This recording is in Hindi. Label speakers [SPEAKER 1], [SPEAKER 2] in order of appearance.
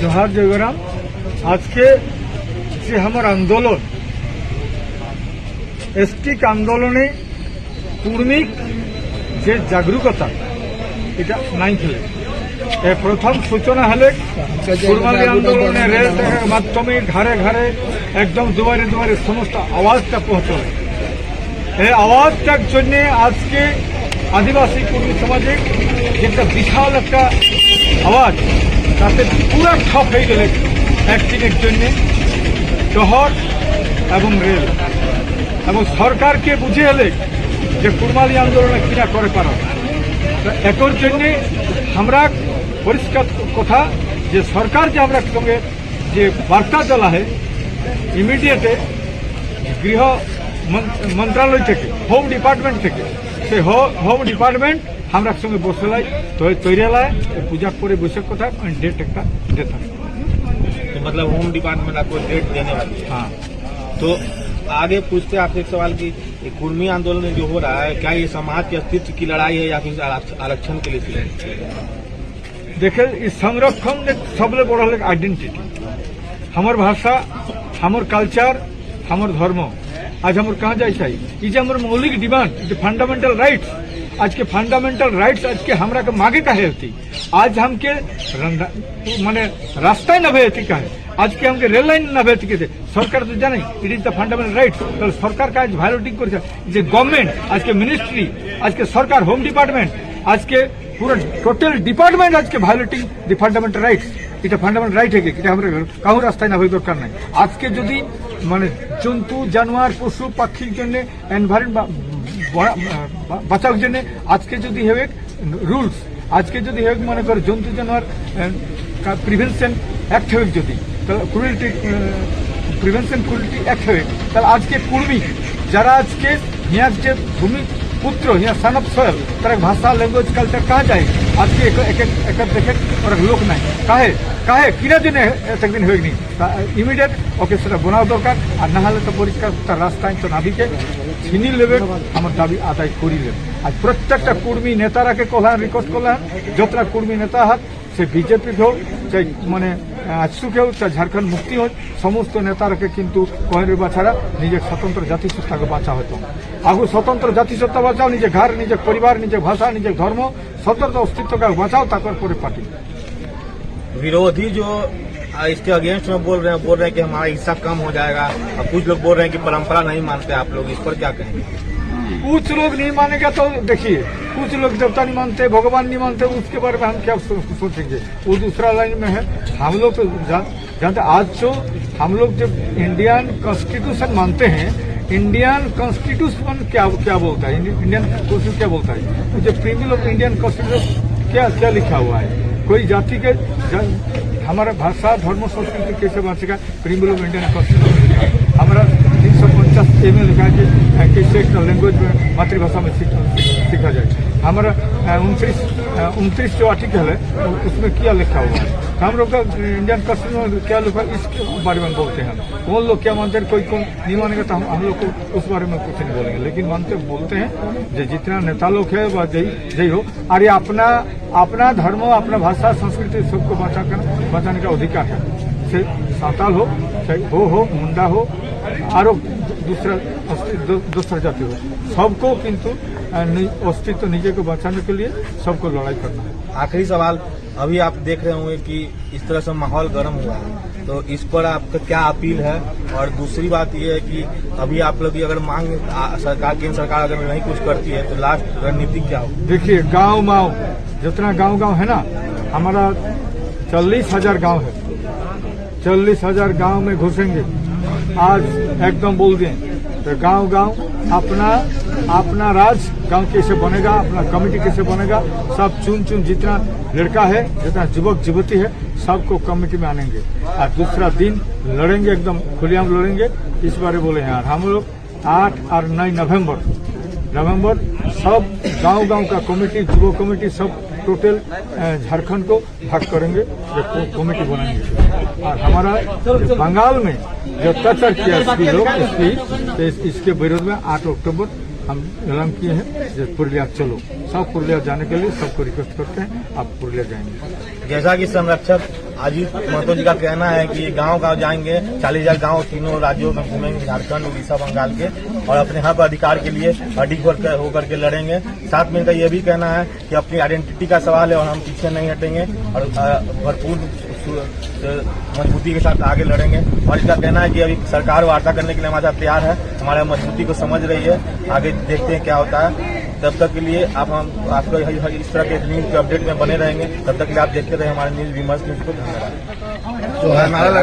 [SPEAKER 1] জোহার জয়রাম আজকে যে আমার আন্দোলন, এসটিক আন্দোলনে কুর্মিক যে জাগরুকতা, এটা নাই খেলে প্রথম সূচনা হলে কুরমালি আন্দোলনে রেল মাধ্যমে ঘরে ঘরে একদম দুয়ারে দুয়ারে সমস্ত আওয়াজটা পৌঁছবে এই আওয়াজটার জন্য আজকে আদিবাসী কর্মী সমাজে যেটা বিশাল একটা আওয়াজ তাতে পুরো ঠপ হয়ে গেলে একদিনের জন্য শহর এবং রেল এবং সরকারকে বুঝিয়ে এলে যে কুরমালি আন্দোলনে কিনা করে পারা। তো এটার জন্যে আমরা পরিষ্কার কথা যে সরকার যে আমরা সঙ্গে যে বার্তা দেওয়া হয় ইমিডিয়েটে গৃহ মন- মন্ত্রালয় থেকে হোম ডিপার্টমেন্ট থেকে, সেই হোম ডিপার্টমেন্ট আমরা সঙ্গে বসলাই তো তৈরি লাই পূজা করে বসে কথা ডেট একটা ডেট
[SPEAKER 2] तो मतलब होम डिपार्टमेंट आपको डेट देने वाली है
[SPEAKER 1] হ্যাঁ
[SPEAKER 2] तो आगे पूछते हैं आपसे एक सवाल की ये कुर्मी आंदोलन जो हो रहा है क्या ये समाज के अस्तित्व की लड़ाई है या फिर आरक्ष- आरक्षण के लिए थी?
[SPEAKER 1] দেখে এই সংরক্ষণ সবলে বড় হলে আইডেন্টিটি আমার ভাষা আমার কালচার আমার ধর্ম আজ আমার कहाँ जाए चाहिए ये जो हमारे मौलिक डिमांड जो फंडामेंटल राइट्स आज के फंडामेंटल राइट्स आज के हमरा के मागे का है थी आज हमके रंधा- माने रास्ता न भेती का है आज के हमके रेल लाइन न भेती के थे सरकार तो जाने it is the fundamental rights तो सरकार का आज वायोलेटिंग कर যে গভর্নমেন্ট আজকে মিনিস্ট্রি আজকে সরকার হোম ডিপার্টমেন্ট আজকে পুরো টোটাল ডিপার্টমেন্ট আজকে ভায়োলেটিং দি ফান্ডামেন্টাল রাইটস এটা ফান্ডামেন্টাল রাইট হয়ে এটা আমরা কাউ রাস্তায় না হয়ে দরকার নাই আজকে যদি মানে জন্তু জানোয়ার পশু পাখির জন্য এনভায়রনমেন্ট বাঁচার জন্য আজকে যদি হেবেক রুলস, আজকে যদি হেবেক মনে করে জন্তু জানোয়ার প্রিভেনশন অ্যাক্ট হেবেক যদি, তাহলে ক্রুয়েলটি প্রিভেনশন ক্রুয়েলটি অ্যাক্ট হেবেক তাহলে আজকে কুর্মী, যারা আজকে নিয়ে আসছে ভূমি पुत्र या सन ऑफ सोयल तरह भाषा लैंग्वेज कल्चर कहाँ जाए आज की एक एक, एक, एक देखे और लोक नहीं। काहे? काहे? किने दिन एक दिन होगी नहीं? इमिडिएट ओके সেটা বোনাও দরকার আর না হলে তো পরিষ্কার তার রাস্তায় তো নাবিকে ছিনি নেবে আমার দাবি আদায় করিলেন আর প্রত্যেকটা কর্মী নেতারাকে কলাম রিকোয়েস্ট করলাম যতটা কর্মী নেতা হাত সে বিজেপি হোক সে মানে আজসুক হোক চাই ঝাড়খণ্ড মুক্তি হোক সমস্ত নেতারাকে কিন্তু কহেরবা ছাড়া নিজের স্বতন্ত্র জাতিসত্তাকে বাঁচা হতো আগু স্বতন্ত্র জাতিসত্তা বাঁচাও নিজের ঘর নিজের পরিবার নিজের ভাষা নিজের ধর্ম স্বতন্ত্র অস্তিত্বকে বাঁচাও তারপর পরে পার্টি
[SPEAKER 2] विरोधी जो आ, इसके अगेंस्ट में बोल रहे हैं बोल रहे हैं कि हमारा हिस्सा कम हो जाएगा और कुछ लोग बोल रहे हैं कि परंपरा नहीं मानते आप लोग इस पर क्या कहेंगे
[SPEAKER 1] कुछ लोग नहीं मानेगा तो देखिए कुछ लोग देवता नहीं मानते, भगवान नहीं मानते, उसके बारे में हम क्या सोचेंगे? वो दूसरा लाइन में है, हम लोग तो जानते आज जो हम लोग जब इंडियन कॉन्स्टिट्यूशन मानते हैं इंडियन कॉन्स्टिट्यूशन क्या क्या बोलता है? इंडियन कॉन्स्टिट्यूशन क्या बोलता है? जो प्रीमियल ऑफ़ इंडियन कॉन्स्टिट्यूशन क्या क्या लिखा हुआ है? कोई जाति के, जा- हमारा भाषा, धर्म, संस्कृति कैसे बचेगा प्रीमियल ऑफ़ इंडियन कॉन्स्टिट्यूशन हमारा पचास ए में लिखा है कि कैसे लैंग्वेज में मातृभाषा में सीख- जाए हमारा उनतीस उनतीस जो आर्टिकल है उसमें क्या लिखा हुआ है हम लोग का इंडियन कॉन्स्टिट्यूशन में क्या है इसके बारे में बोलते हैं कौन लोग क्या मानते हैं कोई कौन नहीं मानेगा तो हम हम लोग को उस बारे में कुछ नहीं बोलेंगे लेकिन मानते बोलते हैं जो जितना नेता लोग है वह जय जय हो ये अपना अपना धर्म अपना भाषा संस्कृति सबको बचा कर बचाने का अधिकार है से साताल हो हो हो मुंडा हो आरो दूसरा दूसरा जाति हो। सबको किंतु अस्तित्व निजे को बचाने के लिए सबको लड़ाई करना है।
[SPEAKER 2] आखिरी सवाल अभी आप देख रहे होंगे कि इस तरह से माहौल गर्म हुआ है। तो इस पर आपका क्या अपील है? और दूसरी बात यह है कि अभी आप लोग अगर मांग सरकार केंद्र सरकार अगर नहीं कुछ करती है तो लास्ट रणनीति क्या हो
[SPEAKER 1] देखिए गाँव माव जितना गाँव गाँव है ना हमारा चालीस हज़ार गाँव है। चालीस हज़ार गाँव में घुसेंगे। आज एकदम बोल दें तो गाँव गाँव अपना अपना राज गाँव कैसे बनेगा, अपना कमेटी कैसे बनेगा, सब चुन चुन जितना लड़का है, जितना युवक, युवती है, सबको कमेटी में आनेंगे। और दूसरा दिन लड़ेंगे एकदम, खुलेआम लड़ेंगे। इस बारे बोले यार, हम लोग आठ और नौ नवंबर नवंबर सब गाँव गाँव का कमेटी युवा कमेटी सब टोटल झारखंड को भाग करेंगे कमेटी बनाएँगे। और हमारा बंगाल में जो अत्याचार किया इसकी लोग एसपी तो इस, इसके विरोध में आठ अक्टूबर हम ऐलान किए हैं जो पुरुलिया चलो सब पुरुलिया जाने के लिए सबको रिक्वेस्ट करते हैं आप पुरुलिया जाएँगे।
[SPEAKER 2] जैसा कि संरक्षक अजीत महतो जी का कहना है कि गाँव गाँव जाएँगे, चालीस हज़ार गाँव तीनों राज्यों में घूमेंगे, झारखंड, उड़ीसा, बंगाल के, और अपने हक अधिकार के लिए अडिग होकर के लड़ेंगे। साथ में इनका यह भी कहना है कि अपनी आइडेंटिटी का सवाल है और हम पीछे नहीं हटेंगे और भरपूर मजबूती के साथ आगे लड़ेंगे। और इसका कहना है कि अभी सरकार वार्ता करने के लिए हमारे साथ तैयार है। हमारा मजबूती को समझ रही है। आगे देखते हैं क्या होता है। तब तक के लिए आप हम आपको इस तरह के न्यूज़ के अपडेट में बने रहेंगे। तब तक के लिए आप देखते रहे हमारे न्यूज़ विमर्श न्यूज़ को। धन्यवाद। लगा